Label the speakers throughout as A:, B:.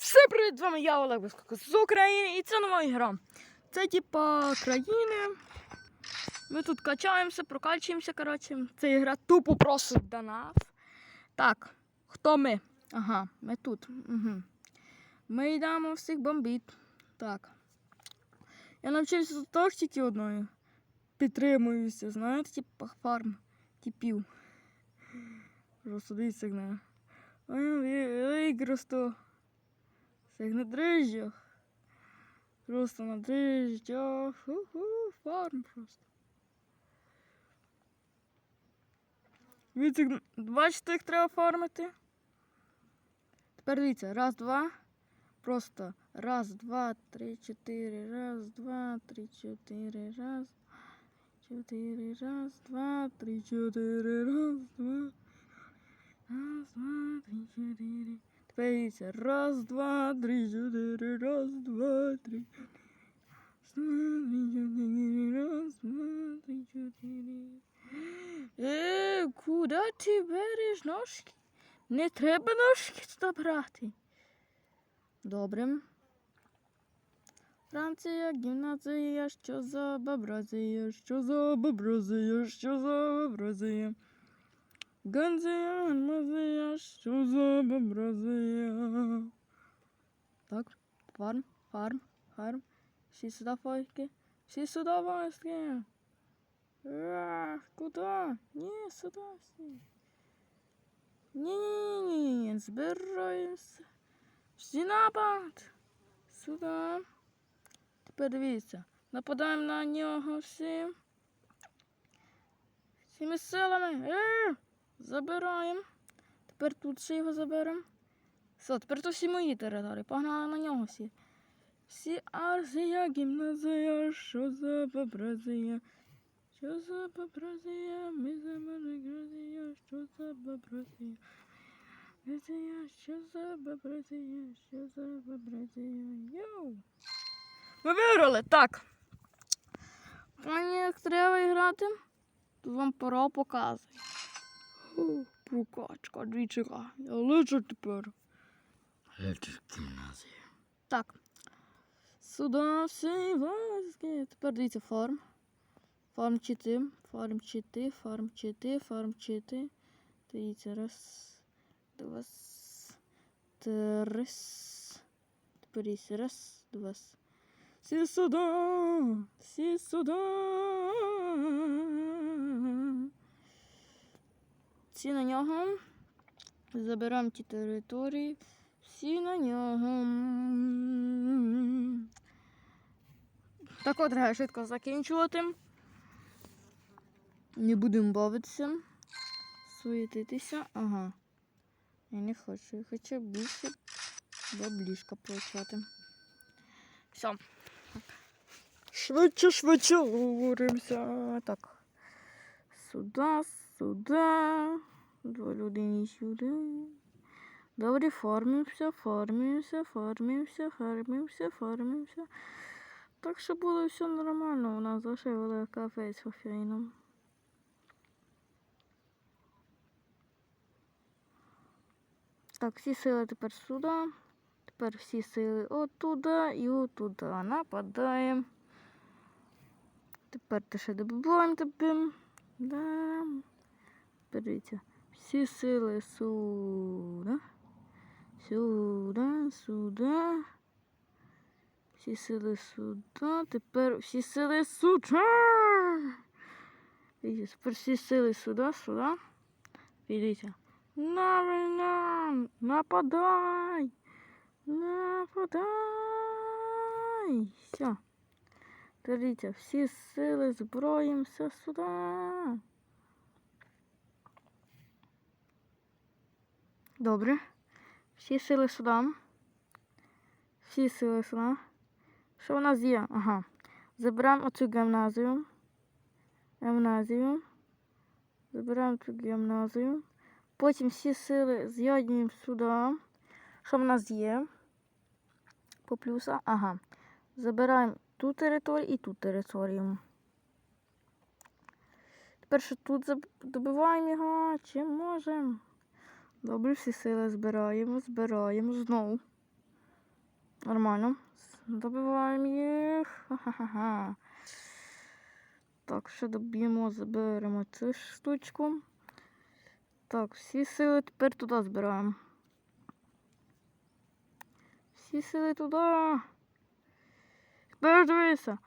A: Всім привіт, з вами я Олег Безкоко з України і це нова ігра. Це типа країни. Ми тут качаємося, прокачуємося, коротше. Це ігра тупо просто до нас. Так, хто ми? Ага, ми тут. Угу. Ми йдемо всіх бомбіт. Так. Я навчився тут теж тільки одною. Підтримуюся, знаєте, типа фарм типів. Просто дивіться як. Ой, просто. Всіх на дрижджах. Просто на дрижджах. Ху-ху, фарм просто. Дивіться, як- бачите, як треба фармити? Тепер дивіться, раз, два. Просто раз, два, три, чотири, раз, два, три, чотири, раз, чотири, раз, два, три, чотири, раз, два. Раз, два, три, чотири. Тепер. Раз, два, три, чотири, раз, два, три. Раз, два, три, чотири. Е, куди ти береш ножки? Не треба ножки туди брати. Добре. Франція, гімназія, що за бабразія, що за бабразія, що за бабразія. Ганзія, Ганмазія, що за бабразія. Так, фарм, фарм, фарм. Всі сюди фойки. Всі сюди войски. Ах, куди? Ні, сюди всі. Ні-ні-ні, збираємося. Всі напад. Сюди. Тепер дивіться. Нападаємо на нього всі. Всіми силами. Е! Забираємо. Тепер тут ще його заберемо. Все, тепер то всі мої території. Погнали на нього всі. Всі Арзія, гімназія, що за бабразія? Що за бабразія? Ми за Гразія, що за бабразія? Гразія, що за бабразія? Що за бабразія? Йоу! Ми виграли, так. Пані, як треба грати, то вам пора показує. Прокачка, двічка. Я лечу тепер.
B: Гімназія.
A: Так. Сюди всі войски. Тепер дивіться фарм. Фарм чити. Фарм чити, фарм чити, фарм чити. Дивіться, раз, два, три. Тепер дивіться, раз, два. Всі сюди, всі сюди. Всі на нього. Заберемо ті території. Всі на нього. Так от треба швидко закінчувати. Не будемо бавитися. Суетитися. Ага. Я не хочу. Я хочу більше баблішка получати. Все. Швидше, швидше говоримося. Так. Сюди, сюди. Два людини сюди. Добре, формимося, формимося, формимося, формимося, формимося. Так що було все нормально. У нас зашивали кафе з кофеїном. Так, всі сили тепер сюди. Тепер всі сили отуда і отуда. Нападаємо. Тепер те ще добиваємо тебе. Да. Дивіться. Всі сили сюди. Сюди, сюди. Всі сили сюди. Тепер всі сили сюди. Дивіться, тепер всі сили сюди, сюди. Дивіться. На війна! Нападай! Нападай! Все. Дивіться, всі сили зброїмося сюди. Добре. Всі сили сюди. Всі сили сюди. Що в нас є? Ага. Заберемо оцю гімназію. Гімназію. Заберемо цю гімназію. Потім всі сили з'єднуємо сюди. Що в нас є? По плюса. Ага. Забираємо ту територію і ту територію. Тепер що тут добиваємо його, чим можемо. Добре, всі сили збираємо, збираємо знову. Нормально. Добиваємо їх. Ха-ха-ха. Так, ще доб'ємо, заберемо цю штучку. Так, всі сили тепер туди збираємо. Всі сили туди. Тепер дивися.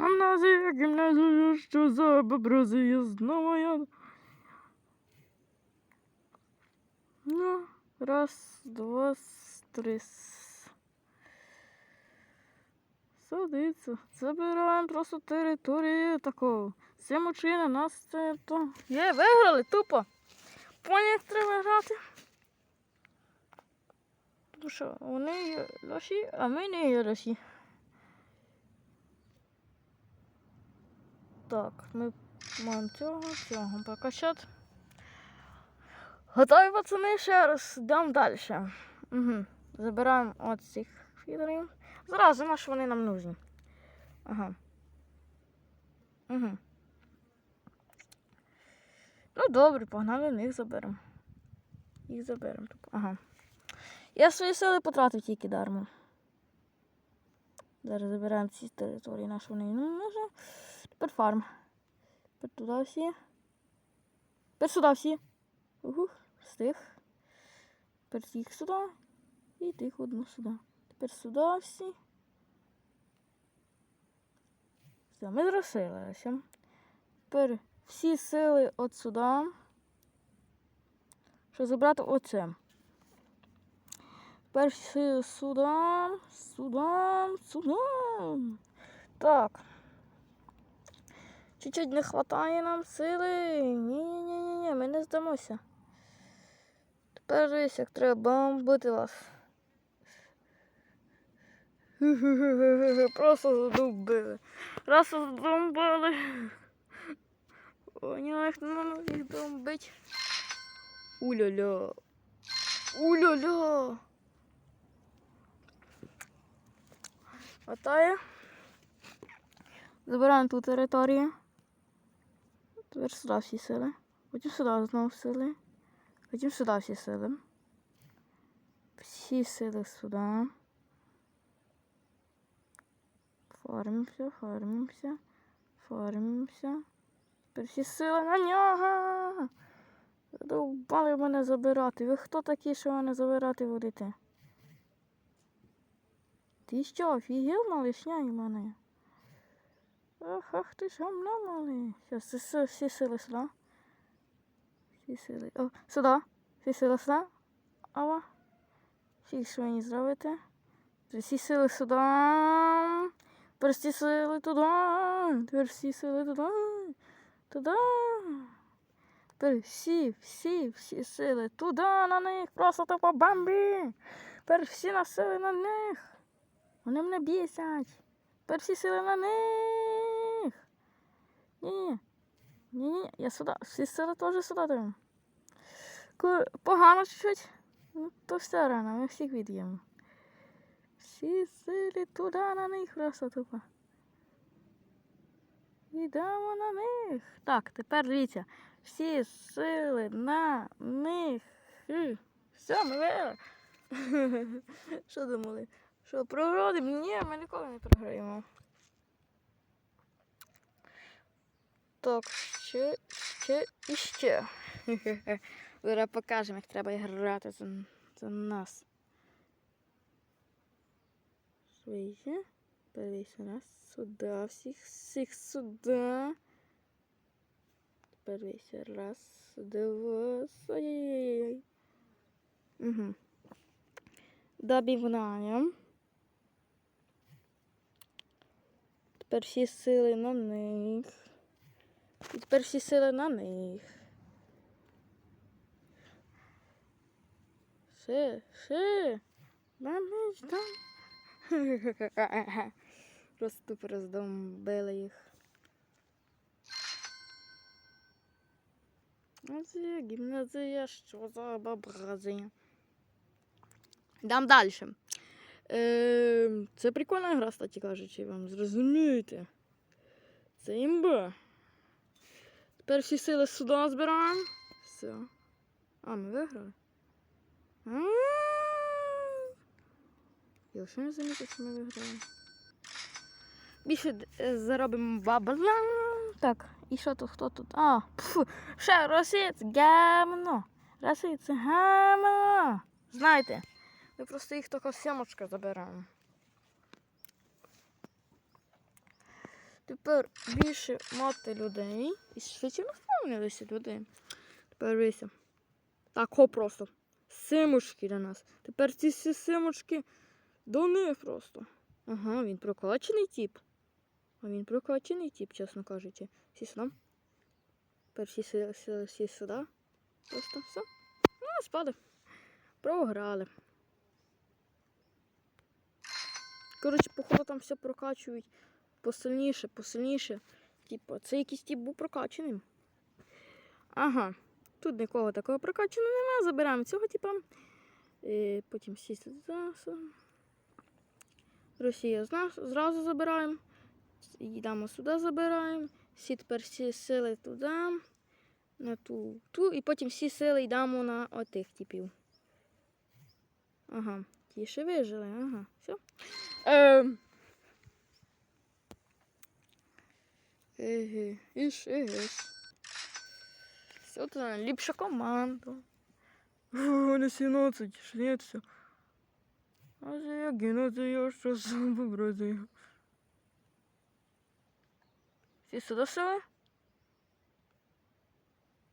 A: Гімназія, гімназія, що за бобразія знову я. Ну, раз, два, три. Садиться. Забираємо просто територію таку. Цим чином нас це то. Є, виграли, тупо. Поняв, треба грати. Тому що вони є лоші, а ми не є лоші. Так, ми маємо цього, цього прокачати. Готові, пацани, ще раз йдемо далі. Угу. Забираємо от фідерів. Зразу на що вони нам нужні. Ага. Угу. Ну добре, погнали, них заберемо. Їх заберемо. Ага. Я свої сили потратив тільки дармо. Зараз забираємо ці території наші вони не нужні. Тепер фарм. Тепер туди всі. Тепер сюди всі. Угу, встиг. Тепер їх сюди. І тих одну сюди. Тепер сюди всі. Все, ми зросилися. Тепер всі сили от сюди. Щоб забрати оце. Тепер всі сюди, сюди, сюди. Так. Чуть-чуть не вистачає нам сили. Ні-ні-ні, ми не здамося. Тепер як треба бомбити вас. Просто задовбили. Просто задовбили. О, ні, як нам їх бомбить. Уля-ля. Уля-ля. Хватає. Забираємо ту територію. Тепер сюди всі сили. Потім сюди знову сили. Потім сюди всі сили. Всі сили сюди. Фармимося, фармимося, фармимося. Тепер всі сили на нього. Довбали мене забирати. Ви хто такі, що мене забирати будете? Ти що, офігел малишня і мене? Ах, ах ти ж гамно малий. Всі, всі сили сюди. Сили. О, сюди. Всі сили сюди. Ава. Всі швейні зробити. Всі сили сюди. Тепер всі сили туди. Тепер всі сили туди. Туди. Тепер всі, всі, всі сили туди на них. Просто тупо бомбі. Тепер всі на сили на них. Вони мене бісять. Тепер всі сили на них. Ні-ні. Ні-ні, я сюди. Всі сили теж сюди. Ку- Погано чуть-чуть. Ну, то все рано, ми всіх від'ємо. Всі сили туди на них просто тупо. Йдемо на них. Так, тепер дивіться. Всі сили на них. Все, ми виграли. Що думали? Що програємо? Ні, ми ніколи не програємо. Так, ще, ще і ще. Зараз покажемо, як треба грати за, за нас. Швидше. Перевійся раз. Сюди, всіх, всіх сюди. Перевійся раз, два, ой-ой-ой. Угу. Добівнаємо. Тепер всі сили на них. І тепер всі сили на них. Ще, ще. На них там. Просто тупо роздомбили їх. Гімназія, гімназія, що за бабразія. Дам далі. Е, це прикольна гра, кстати кажучи, вам зрозумієте. Це імба. Тепер всі сили сюди збираємо. Все. А, ми виграли. Я вже не замітив, що ми виграємо. Більше е, заробимо бабла. Так, і що тут, хто тут? А, пф, ще росіць, гамно. Росіць, гамно. Знаєте, ми просто їх тільки сімочка забираємо. Тепер більше мати людей. І швидше наповнилися люди. Тепер вися. Так, о просто. Симочки для нас. Тепер ці всі симочки до них просто. Ага, він прокачений тип. А він прокачений тип, чесно кажучи. Всі сюди. Тепер всі сюди. Просто все. Ну, спали. Програли. Коротше, походу там все прокачують посильніше, посильніше. Типу, це якийсь тип був прокаченим. Ага. Тут нікого такого прокачаного немає. Забираємо цього типа. І потім сюди. сюди. Росія зразу забираємо. Йдемо сюди, забираємо. Всі тепер всі сили туди. На ту, ту. І потім всі сили йдемо на отих типів. Ага. Ті ще вижили, ага. Все. Ем. Еге, іш, еге. Все, це ліпша команда. Вони 17, шнеться. А це я гину, це я що сам побразив. Всі сюди сили?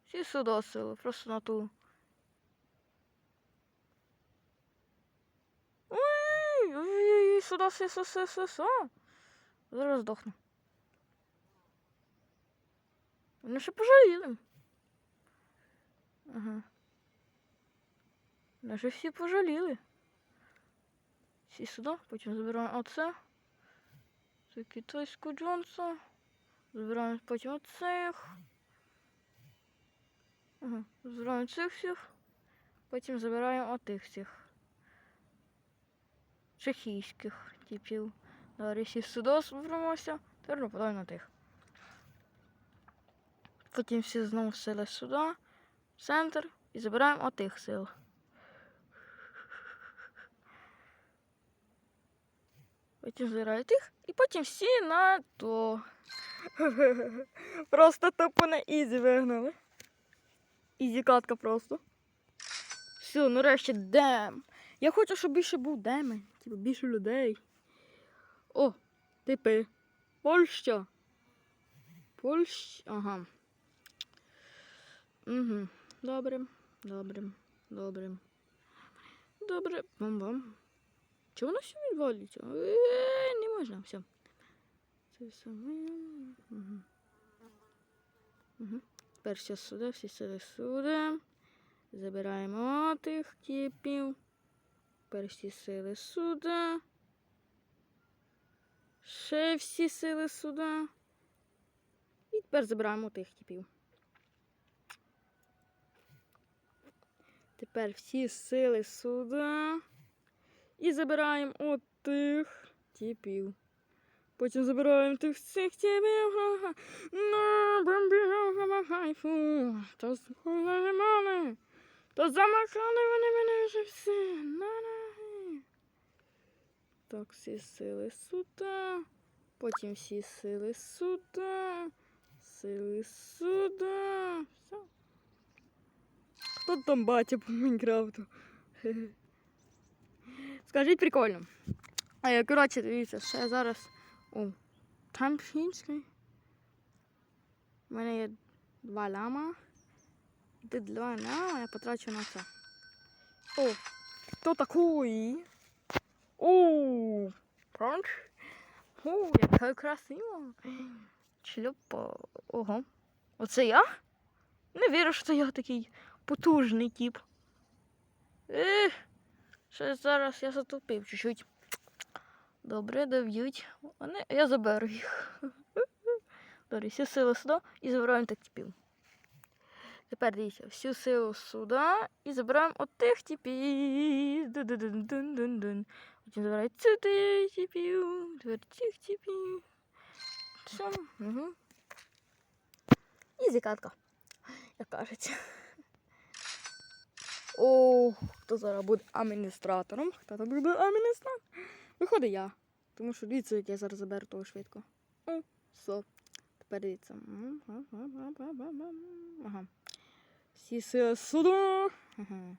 A: Всі сюди сили, просто на ту. Ой, ой, ой, сюди, сюди, сюди, сюди. Зараз здохну. Вони ще пожаліли. Ага. Наші всі пожаліли. Всі сюди, потім забираємо оце. Це китайську Джонса. Забираємо потім оцих. Ага. Забираємо цих всіх. Потім забираємо отих всіх. Чехійських типів. Далі всі сюди зберемося. Тепер нападаємо на тих. Потім всі знову сили сюди, в центр і забираємо отих сил. Потім забираю тих, і потім всі на то. Просто тупо на ізі вигнали. Ізі катка просто. Все, нарешті дем. Я хочу, щоб більше був деми. Типу більше людей. О, типи. Польща. Польща. Ага. Угу. Добре, добре, добре. Добре. Бам-бам. Чого воно все відвалюється? Е, Не можна, все. Це саме. Угу. Тепер все сюди, всі сюди сюди. Забираємо тих типів. Тепер всі сили сюди. Ще всі сили сюди. І тепер забираємо тих типів. Тепер всі сили сюди. І забираємо от тих типів. Потім забираємо тих. На бомбігах. Та згодили мами. Та замахали вони мене вже всі. На-на. Так, всі сили сюди. Потім всі сили сюди. Сили сюди. Все. Хто там батя по Майнкрафту? Скажіть прикольно. А, коротше, дивіться, ще зараз у Тампінській. У мене є два ляма. І два ляма я потрачу на це. О, хто такий? О, пранч. О, яка красиво. Шлюпа. Ого. Оце я? Не вірю, що я такий потужний тип. Ех. Ще зараз я затупив чуть-чуть. Добре, доб'ють. Вони... Я заберу їх. Добре, всю силу сюди і забираємо тих типів. Тепер дивіться, всю силу сюди і забираємо от тих. Дун-дун-дун-дун-дун. Потім забираємо цих типів. Тепер цих типів. Все. Угу. І зікатка, як кажуть. О, хто зараз буде адміністратором? Хто там буде адміністратором? Виходить я. Тому що дивіться, як я зараз заберу того швидко. О, все. Тепер дивіться. Ага. Всі сили сюди. Ага.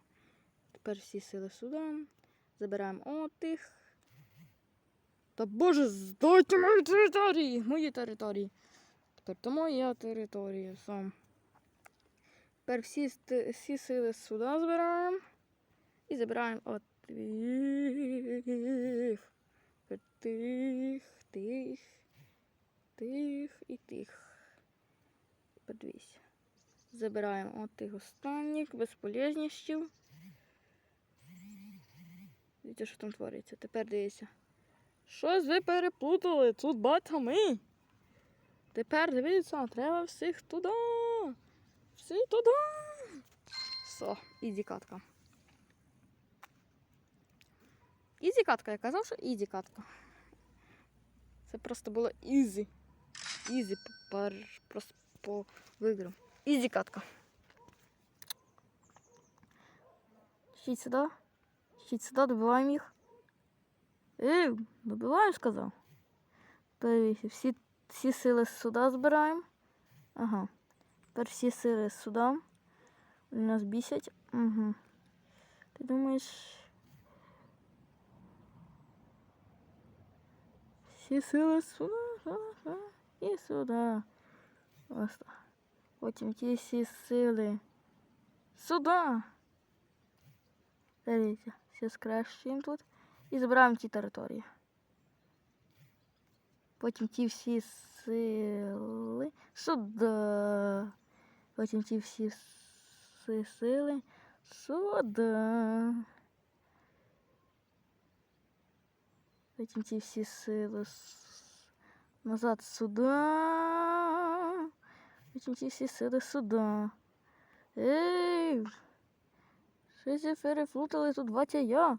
A: Тепер всі сили сюди. Забираємо отих. Та боже, здайте мої території! Мої території. Тепер то моя територія сам. Тепер всі, всі сили сюди збираємо. І забираємо от тих. Тих, тих, тих і тих. Тепер дивіться. Забираємо от тих останніх, безполезнішів. Дивіться, що там твориться. Тепер дивіться. Щось ви переплутали. Тут батька ми. Тепер дивіться, треба всіх туди. Всі туди. Все, ізі катка. Ізі катка, я казав, що ізі катка. Це просто було ізі. Ізі пар, просто по виграм. Ізі катка. Щіть сюди. Щіть сюди, добиваємо їх. Ей, добиваємо, сказав. Всі, всі сили сюди збираємо. Ага. Тепер всі сили сюди. Вони нас бісять. Угу. Ти думаєш. Всі сили сюди, сюди, сюди і сюди. Ось так. Потім ті всі сили сюди. Дивіться, все скращуємо тут і забираємо ті території. Потім ті всі сили сюди. Потім ті всі си- сили сюди. Потім ті всі сили с- назад сюди. Потім ті всі сили сюди. Ей! Щось ви переплутали тут батя я.